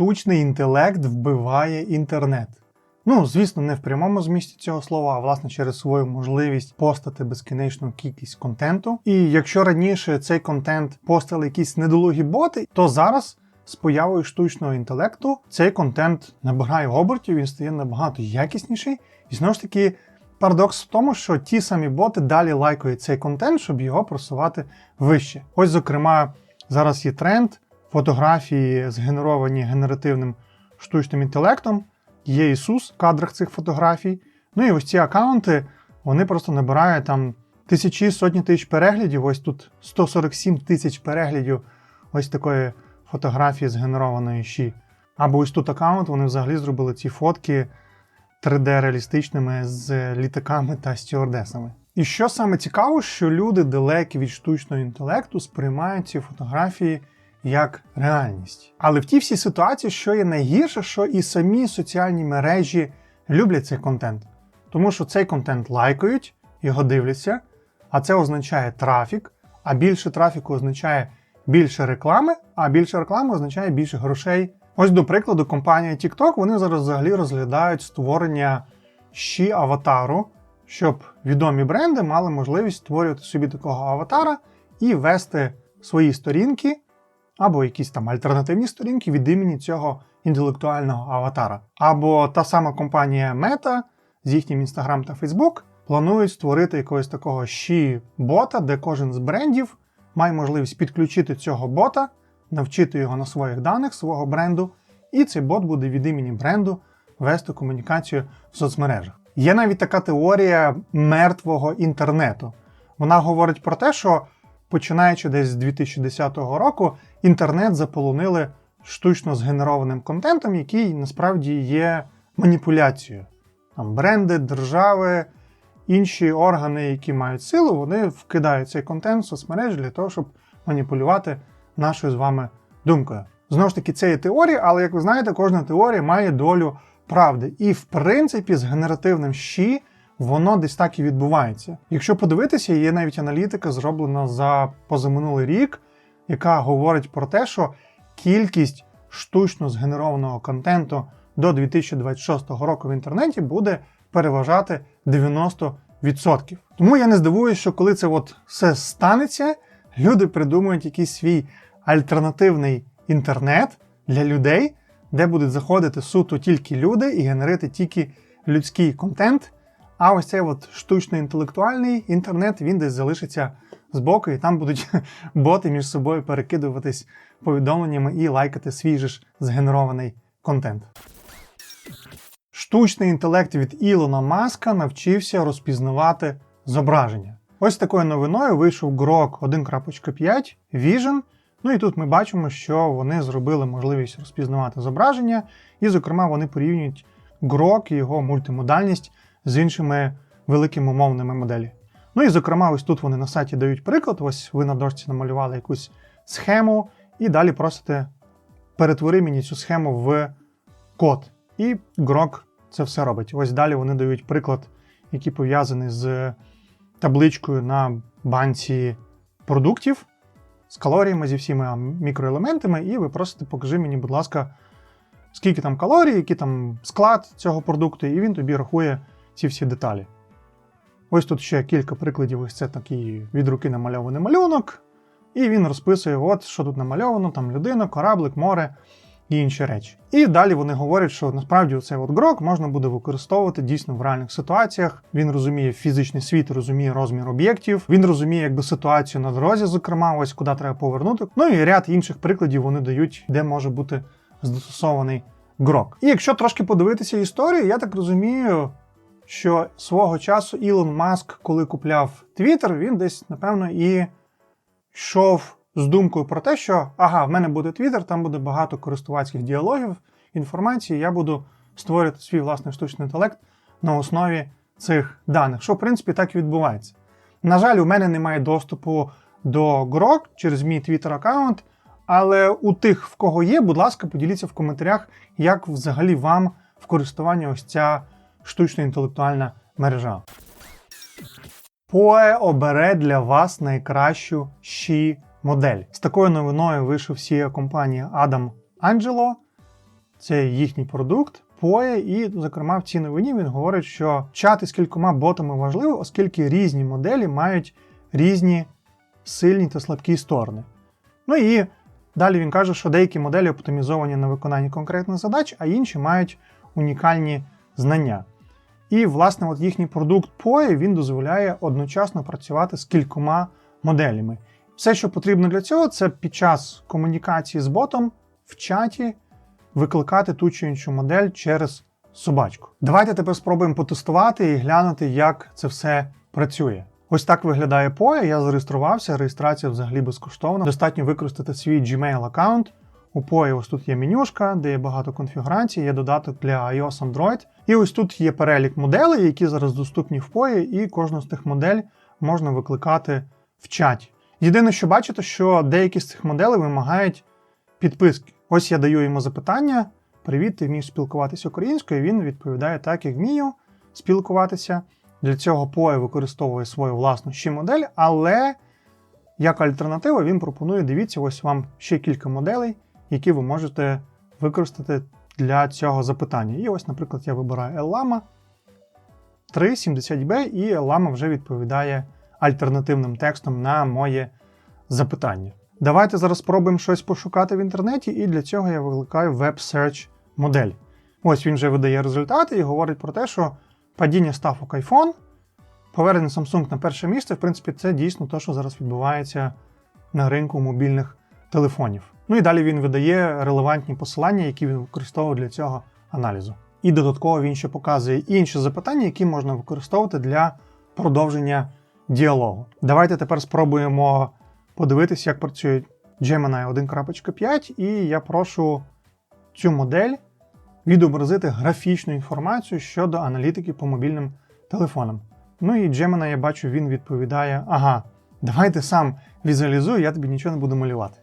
штучний інтелект вбиває інтернет. Ну, звісно, не в прямому змісті цього слова, а власне через свою можливість постати безкінечну кількість контенту. І якщо раніше цей контент постили якісь недолугі боти, то зараз з появою штучного інтелекту цей контент набирає обертів, він стає набагато якісніший. І знову ж таки, парадокс в тому, що ті самі боти далі лайкають цей контент, щоб його просувати вище. Ось, зокрема, зараз є тренд фотографії, згенеровані генеративним штучним інтелектом. Є Ісус в кадрах цих фотографій. Ну і ось ці аккаунти, вони просто набирають там тисячі, сотні тисяч переглядів. Ось тут 147 тисяч переглядів ось такої фотографії згенерованої щі. Або ось тут аккаунт, вони взагалі зробили ці фотки 3D-реалістичними з літаками та стюардесами. І що саме цікаво, що люди далекі від штучного інтелекту сприймають ці фотографії як реальність. Але в тій всій ситуації, що є найгірше, що і самі соціальні мережі люблять цей контент. Тому що цей контент лайкають, його дивляться, а це означає трафік, а більше трафіку означає більше реклами, а більше реклами означає більше грошей. Ось, до прикладу, компанія TikTok, вони зараз взагалі розглядають створення щі аватару, щоб відомі бренди мали можливість створювати собі такого аватара і вести свої сторінки або якісь там альтернативні сторінки від імені цього інтелектуального аватара. Або та сама компанія Meta з їхнім Instagram та Facebook планують створити якогось такого щі бота, де кожен з брендів має можливість підключити цього бота, навчити його на своїх даних свого бренду, і цей бот буде від імені бренду вести комунікацію в соцмережах. Є навіть така теорія мертвого інтернету. Вона говорить про те, що починаючи десь з 2010 року, інтернет заполонили штучно згенерованим контентом, який насправді є маніпуляцією. Там бренди, держави, інші органи, які мають силу, вони вкидають цей контент в соцмережі для того, щоб маніпулювати нашою з вами думкою. Знову ж таки, це є теорія, але як ви знаєте, кожна теорія має долю правди. І в принципі, з генеративним щі воно десь так і відбувається. Якщо подивитися, є навіть аналітика, зроблена за позаминулий рік, яка говорить про те, що кількість штучно згенерованого контенту до 2026 року в інтернеті буде переважати 90%. Тому я не здивуюся, що коли це от все станеться, люди придумають якийсь свій альтернативний інтернет для людей, де будуть заходити суто тільки люди і генерити тільки людський контент. А ось цей от штучно-інтелектуальний інтернет він десь залишиться збоку, і там будуть боти між собою перекидуватись повідомленнями і лайкати свій же ж згенерований контент. Штучний інтелект від Ілона Маска навчився розпізнавати зображення. Ось такою новиною вийшов Grok 1.5 Vision. Ну і тут ми бачимо, що вони зробили можливість розпізнавати зображення, і, зокрема, вони порівнюють Grok і його мультимодальність з іншими великими умовними моделі. Ну і, зокрема, ось тут вони на сайті дають приклад. Ось ви на дошці намалювали якусь схему, і далі просите перетвори мені цю схему в код. І Grok це все робить. Ось далі вони дають приклад, який пов'язаний з табличкою на банці продуктів з калоріями, зі всіма мікроелементами, і ви просите, покажи мені, будь ласка, скільки там калорій, який там склад цього продукту, і він тобі рахує ці всі деталі. Ось тут ще кілька прикладів. Ось це такий від руки намальований малюнок. І він розписує, от що тут намальовано, там людина, кораблик, море і інші речі. І далі вони говорять, що насправді цей от грок можна буде використовувати дійсно в реальних ситуаціях. Він розуміє фізичний світ, розуміє розмір об'єктів, він розуміє якби ситуацію на дорозі, зокрема, ось куди треба повернути. Ну і ряд інших прикладів вони дають, де може бути застосований грок. І якщо трошки подивитися історію, я так розумію. Що свого часу Ілон Маск, коли купляв Твіттер, він десь, напевно, і йшов з думкою про те, що ага, в мене буде Твіттер, там буде багато користувацьких діалогів, інформації, я буду створювати свій власний штучний інтелект на основі цих даних, що в принципі так і відбувається. На жаль, у мене немає доступу до Grok через мій Twitter аккаунт, але у тих, в кого є, будь ласка, поділіться в коментарях, як взагалі вам в користуванні ось ця штучно інтелектуальна мережа. Poe обере для вас найкращу щі модель. З такою новиною вийшов CEO компанії Adam Angelo. це їхній продукт. POE, і, зокрема, в цій новині він говорить, що чати з кількома ботами важливо, оскільки різні моделі мають різні сильні та слабкі сторони. Ну і далі він каже, що деякі моделі оптимізовані на виконанні конкретних задач, а інші мають унікальні знання. І, власне, от їхній продукт POE він дозволяє одночасно працювати з кількома моделями. Все, що потрібно для цього, це під час комунікації з ботом в чаті викликати ту чи іншу модель через собачку. Давайте тепер спробуємо потестувати і глянути, як це все працює. Ось так виглядає POE, я зареєструвався, реєстрація взагалі безкоштовна. Достатньо використати свій Gmail аккаунт. У ось тут є менюшка, де є багато конфігурацій, є додаток для iOS Android. І ось тут є перелік моделей, які зараз доступні в POE, і кожну з тих модель можна викликати в чаті. Єдине, що бачите, що деякі з цих моделей вимагають підписки. Ось я даю йому запитання: Привіт, ти вмієш спілкуватися українською? Він відповідає так, як вмію спілкуватися. Для цього POE використовує свою власну ще модель, але як альтернатива він пропонує: дивіться, ось вам ще кілька моделей, які ви можете використати для цього запитання. І ось, наприклад, я вибираю Llama 370B, і Llama вже відповідає альтернативним текстом на моє запитання. Давайте зараз спробуємо щось пошукати в інтернеті, і для цього я викликаю Web Search модель. Ось він вже видає результати і говорить про те, що падіння ставок iPhone, повернення Samsung на перше місце, в принципі, це дійсно те, що зараз відбувається на ринку мобільних телефонів. Ну і далі він видає релевантні посилання, які він використовує для цього аналізу. І додатково він ще показує інші запитання, які можна використовувати для продовження діалогу. Давайте тепер спробуємо подивитися, як працює Gemini 1.5, і я прошу цю модель відобразити графічну інформацію щодо аналітики по мобільним телефонам. Ну і Gemini, я бачу, він відповідає: ага, давай ти сам візуалізуй, я тобі нічого не буду малювати.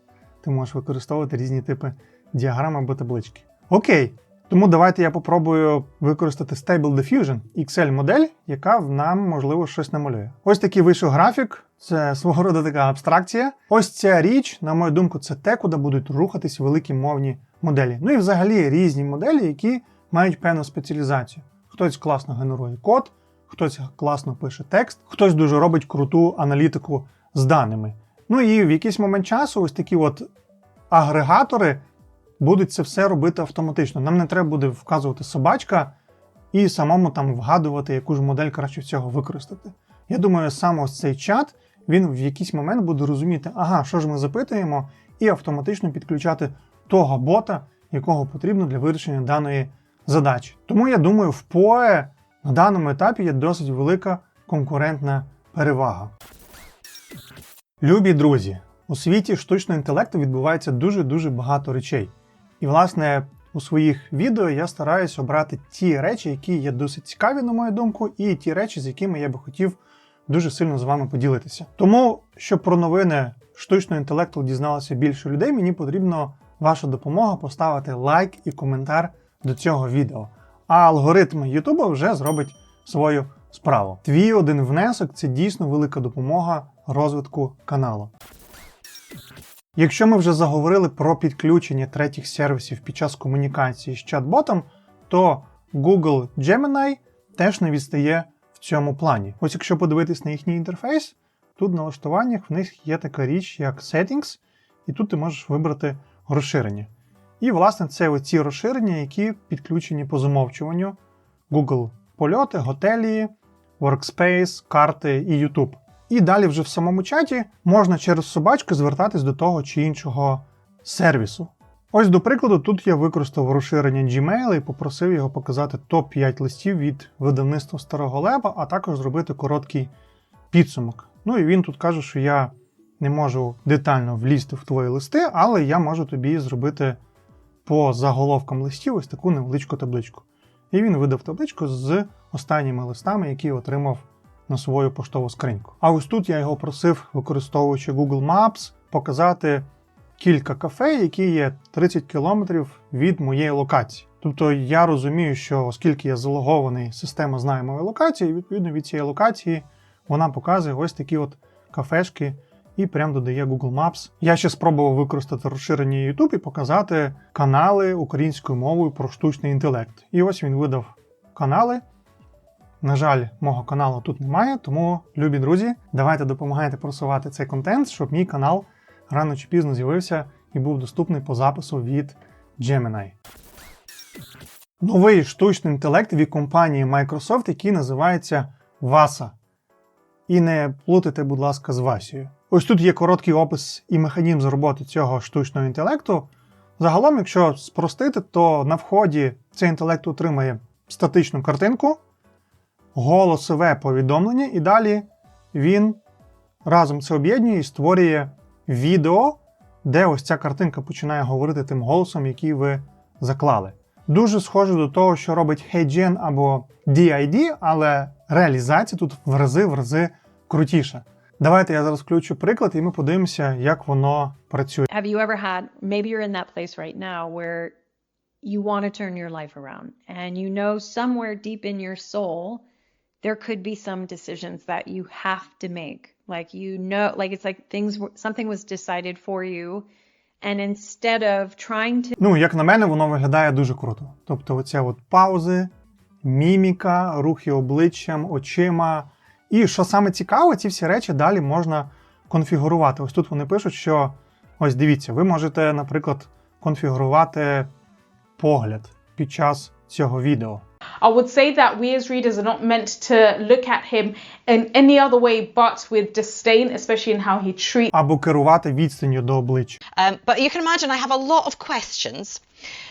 Ти можеш використовувати різні типи діаграм або таблички. Окей. Тому давайте я попробую використати Stable Diffusion XL модель, яка нам, можливо, щось намалює. Ось такий вийшов графік, це свого роду така абстракція. Ось ця річ, на мою думку, це те, куди будуть рухатись великі мовні моделі. Ну і взагалі різні моделі, які мають певну спеціалізацію. Хтось класно генерує код, хтось класно пише текст, хтось дуже робить круту аналітику з даними. Ну і в якийсь момент часу ось такі от агрегатори будуть це все робити автоматично. Нам не треба буде вказувати собачка і самому там вгадувати, яку ж модель краще всього використати. Я думаю, саме ось цей чат він в якийсь момент буде розуміти, ага, що ж ми запитуємо, і автоматично підключати того бота, якого потрібно для вирішення даної задачі. Тому я думаю, в POE на даному етапі є досить велика конкурентна перевага. Любі друзі, у світі штучного інтелекту відбувається дуже-дуже багато речей. І, власне, у своїх відео я стараюся обрати ті речі, які є досить цікаві, на мою думку, і ті речі, з якими я би хотів дуже сильно з вами поділитися. Тому, щоб про новини штучного інтелекту дізналося більше людей, мені потрібно ваша допомога поставити лайк і коментар до цього відео. А алгоритм YouTube вже зробить свою справу. Твій один внесок це дійсно велика допомога розвитку каналу. Якщо ми вже заговорили про підключення третіх сервісів під час комунікації з чат-ботом, то Google Gemini теж не відстає в цьому плані. Ось якщо подивитись на їхній інтерфейс, тут в налаштуваннях в них є така річ, як Settings, і тут ти можеш вибрати розширення. І, власне, це оці розширення, які підключені по замовчуванню Google польоти, готелі, Workspace, карти і YouTube. І далі вже в самому чаті можна через собачку звертатись до того чи іншого сервісу. Ось, до прикладу, тут я використав розширення Gmail і попросив його показати топ-5 листів від видавництва Старого Леба, а також зробити короткий підсумок. Ну і він тут каже, що я не можу детально влізти в твої листи, але я можу тобі зробити по заголовкам листів ось таку невеличку табличку. І він видав табличку з останніми листами, які отримав на свою поштову скриньку. А ось тут я його просив, використовуючи Google Maps, показати кілька кафе, які є 30 кілометрів від моєї локації. Тобто я розумію, що оскільки я залогований, система знає мою локацію, і відповідно від цієї локації вона показує ось такі от кафешки, і прям додає Google Maps. Я ще спробував використати розширення YouTube і показати канали українською мовою про штучний інтелект. І ось він видав канали. На жаль, мого каналу тут немає, тому, любі друзі, давайте допомагайте просувати цей контент, щоб мій канал рано чи пізно з'явився і був доступний по запису від Gemini. Новий штучний інтелект від компанії Microsoft, який називається VASA. І не плутайте, будь ласка, з Васією. Ось тут є короткий опис і механізм роботи цього штучного інтелекту. Загалом, якщо спростити, то на вході цей інтелект отримає статичну картинку, голосове повідомлення, і далі він разом це об'єднує і створює відео, де ось ця картинка починає говорити тим голосом, який ви заклали. Дуже схоже до того, що робить HeyGen або DID, але реалізація тут в рази в рази крутіша. Давайте я зараз включу приклад, і ми подивимося, як воно працює. Have you ever had, maybe you're in that place right now where you want to turn your life around and you know somewhere deep in your soul there could be some decisions that you have to make. Like you know, like it's like things, something was decided for you. And instead of trying to Ну, як на мене, воно виглядає дуже круто. Тобто, оця от паузи, міміка, рухи обличчям, очима. І що саме цікаве, ці всі речі далі можна конфігурувати. Ось тут вони пишуть, що ось дивіться, ви можете, наприклад, конфігурувати погляд під час цього відео. I would say that we as readers are not meant to look at him in any other way but with disdain, especially in how he treats Або керувати відстанню до обличчя. Um, but you can imagine I have a lot of questions.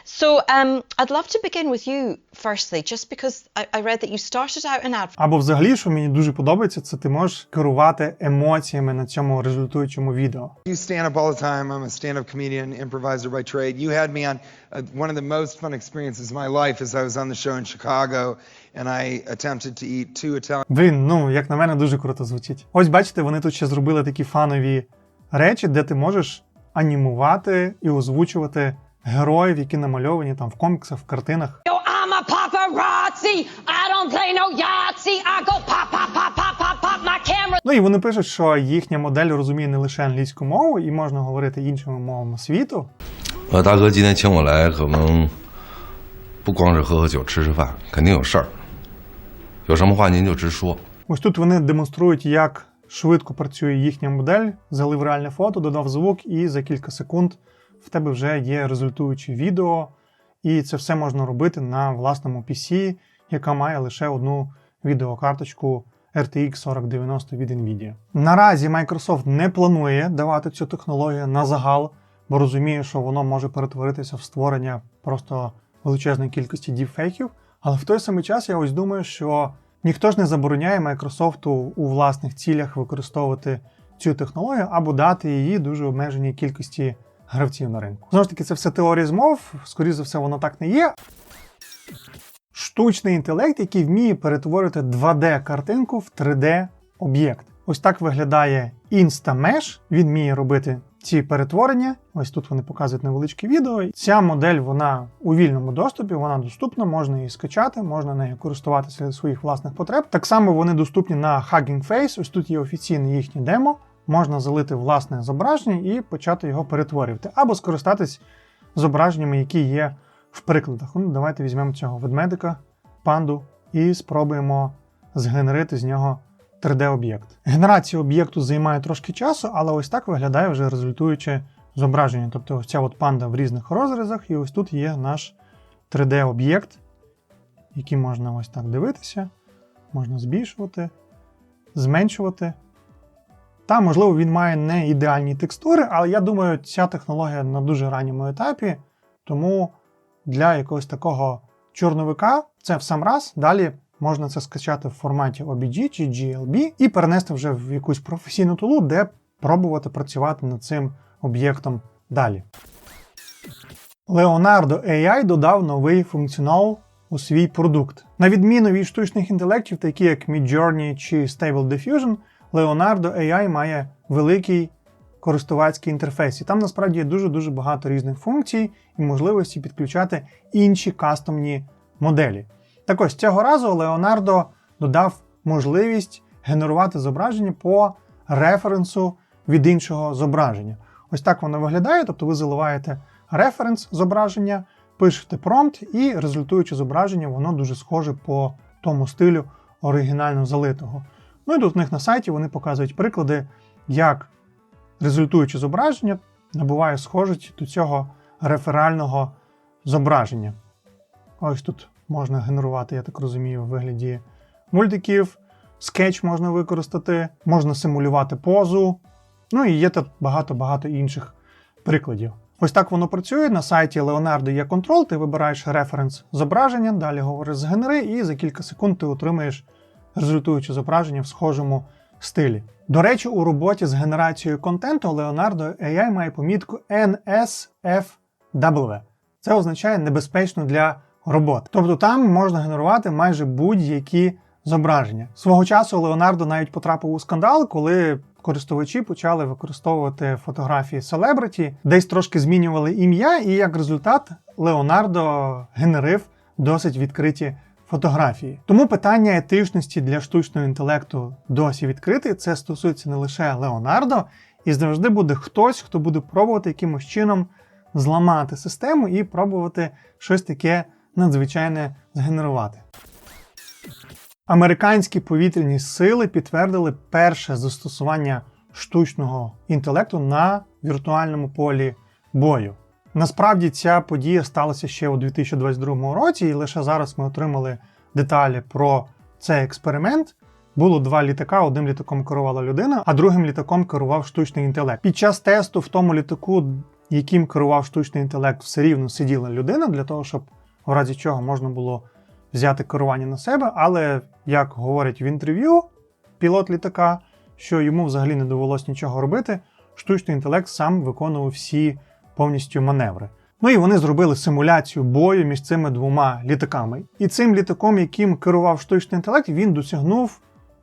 So um, I'd love to begin with you, firstly, just because I, I read that you started out in advertising. Або взагалі, що мені дуже подобається, це ти можеш керувати емоціями на цьому результуючому відео. You stand up all the time. I'm a stand-up comedian, improviser by trade. You had me on uh, one of the most fun experiences of my life as I was on the show in Chicago, and I attempted to eat two Italian Блін, ну як на мене, дуже круто звучить. Ось бачите, вони тут ще зробили такі фанові речі, де ти можеш анімувати і озвучувати героїв, які намальовані там в коміксах, в картинах. Yo, I'm a paparazzi. I don't play no Yahtzee. I go pop, pop, pop, pop, pop, pop. My camera Ну і вони пишуть, що їхня модель розуміє не лише англійську мову, і можна говорити іншими мовами світу. 呃，大哥今天请我来，可能不光是喝喝酒、吃吃饭，肯定有事儿。有什么话您就直说。 Ось тут вони демонструють, як швидко працює їхня модель, залив реальне фото, додав звук, і за кілька секунд в тебе вже є результуюче відео. І це все можна робити на власному PC, яка має лише одну відеокарточку RTX 4090 від Nvidia. Наразі Microsoft не планує давати цю технологію на загал, бо розуміє, що воно може перетворитися в створення просто величезної кількості діпфейків. Але в той самий час я ось думаю, що ніхто ж не забороняє Microsoft у власних цілях використовувати цю технологію або дати її дуже обмеженій кількості гравців на ринку. Знову ж таки, це все теорія змов, скоріше за все, воно так не є. Штучний інтелект, який вміє перетворити 2D-картинку в 3D-об'єкт. Ось так виглядає InstaMesh. Він вміє робити ці перетворення. Ось тут вони показують невеличке відео. Ця модель вона у вільному доступі, вона доступна, можна її скачати, можна нею користуватися для своїх власних потреб. Так само вони доступні на Hugging Face. Ось тут є офіційне їхнє демо. Можна залити власне зображення і почати його перетворювати, або скористатись зображеннями, які є в прикладах. Ну, давайте візьмемо цього ведмедика, панду, і спробуємо згенерити з нього 3D-об'єкт. Генерація об'єкту займає трошки часу, але ось так виглядає вже результуюче зображення. Тобто ось ця от панда в різних розрізах, і ось тут є наш 3D-об'єкт, який можна ось так дивитися, можна збільшувати, зменшувати. Та, можливо, він має не ідеальні текстури, але я думаю, ця технологія на дуже ранньому етапі, тому для якогось такого чорновика це в сам раз. Далі можна це скачати в форматі OBG чи GLB і перенести вже в якусь професійну тулу, де пробувати працювати над цим об'єктом далі. Leonardo AI додав новий функціонал у свій продукт. На відміну від штучних інтелектів, такі як Midjourney чи Stable Diffusion, Leonardo AI має великий користувацький інтерфейс. І там насправді є дуже-дуже багато різних функцій і можливості підключати інші кастомні моделі. Так ось цього разу Leonardo додав можливість генерувати зображення по референсу від іншого зображення. Ось так воно виглядає, тобто ви заливаєте референс зображення, пишете промпт, і результуюче зображення, воно дуже схоже по тому стилю оригінально залитого. Ну і тут у них на сайті вони показують приклади, як результуюче зображення набуває схожість до цього реферального зображення. Ось тут можна генерувати, я так розумію, в вигляді мультиків, скетч можна використати, можна симулювати позу. Ну і є тут багато-багато інших прикладів. Ось так воно працює. На сайті Leonardo є контрол, ти вибираєш референс зображення, далі говориш згенери, і за кілька секунд ти отримаєш результуюче зображення в схожому стилі. До речі, у роботі з генерацією контенту Leonardo AI має помітку NSFW. Це означає небезпечно для роботи. Тобто там можна генерувати майже будь-які зображення. Свого часу Leonardo навіть потрапив у скандал, коли користувачі почали використовувати фотографії селебриті, десь трошки змінювали ім'я, і як результат Leonardo генерив досить відкриті фотографії. Тому питання етичності для штучного інтелекту досі відкрите. Це стосується не лише Leonardo, і завжди буде хтось, хто буде пробувати якимось чином зламати систему і пробувати щось таке надзвичайне згенерувати. Американські повітряні сили підтвердили перше застосування штучного інтелекту на віртуальному полі бою. Насправді ця подія сталася ще у 2022 році, і лише зараз ми отримали деталі про цей експеримент. Було два літака, одним літаком керувала людина, а другим літаком керував штучний інтелект. Під час тесту в тому літаку, яким керував штучний інтелект, все рівно сиділа людина для того, щоб в разі чого можна було взяти керування на себе. Але як говорять в інтерв'ю пілот літака, що йому взагалі не довелось нічого робити, штучний інтелект сам виконував всі повністю маневри. Ну і вони зробили симуляцію бою між цими двома літаками. І цим літаком, яким керував штучний інтелект, він досягнув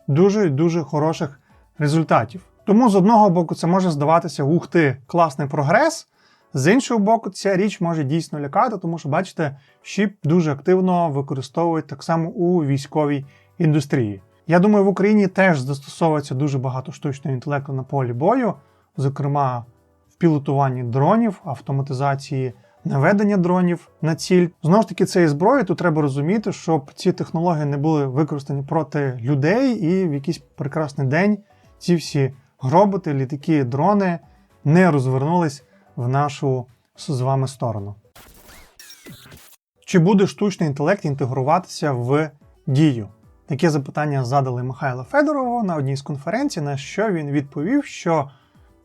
дуже дуже хороших результатів. Тому з одного боку це може здаватися ух ти, класний прогрес. З іншого боку, ця річ може дійсно лякати, тому що, бачите, щіп дуже активно використовують так само у військовій індустрії. Я думаю, в Україні теж застосовується дуже багато штучного інтелекту на полі бою, зокрема в пілотуванні дронів, автоматизації наведення дронів на ціль. Знову ж таки, це і зброя, тут треба розуміти, щоб ці технології не були використані проти людей, і в якийсь прекрасний день ці всі роботи, літаки, дрони не розвернулись в нашу з вами сторону. Чи буде штучний інтелект інтегруватися в дію? Таке запитання задали Михайло Федорову на одній з конференцій, на що він відповів, що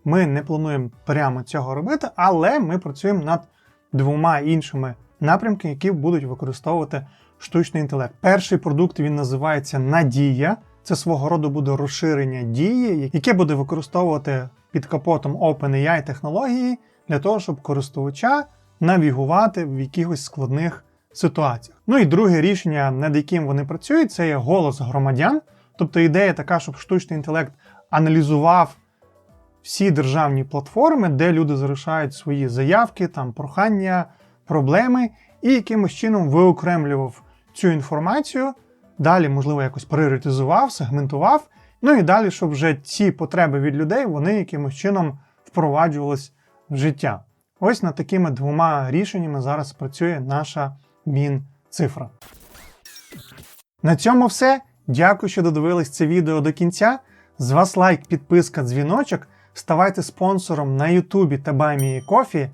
ми не плануємо прямо цього робити, але ми працюємо над двома іншими напрямками, які будуть використовувати штучний інтелект. Перший продукт він називається Надія. Це свого роду буде розширення дії, яке буде використовувати під капотом OpenAI технології для того, щоб користувача навігувати в якихось складних ситуаціях. Ну і друге рішення, над яким вони працюють, це є голос громадян. Тобто ідея така, щоб штучний інтелект аналізував всі державні платформи, де люди залишають свої заявки, там прохання, проблеми, і якимось чином виокремлював цю інформацію. Далі, можливо, якось пріоритизував, сегментував. Ну і далі, щоб вже ці потреби від людей вони якимось чином впроваджувались в життя. Ось над такими двома рішеннями зараз працює наша Мінцифра. На цьому все. Дякую, що додивились це відео до кінця. З вас лайк, підписка, дзвіночок. Ставайте спонсором на Ютубі та Баймії Кофі.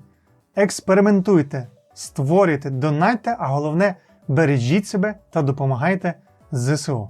Експериментуйте, створюйте, донайте, а головне бережіть себе та допомагайте ЗСУ.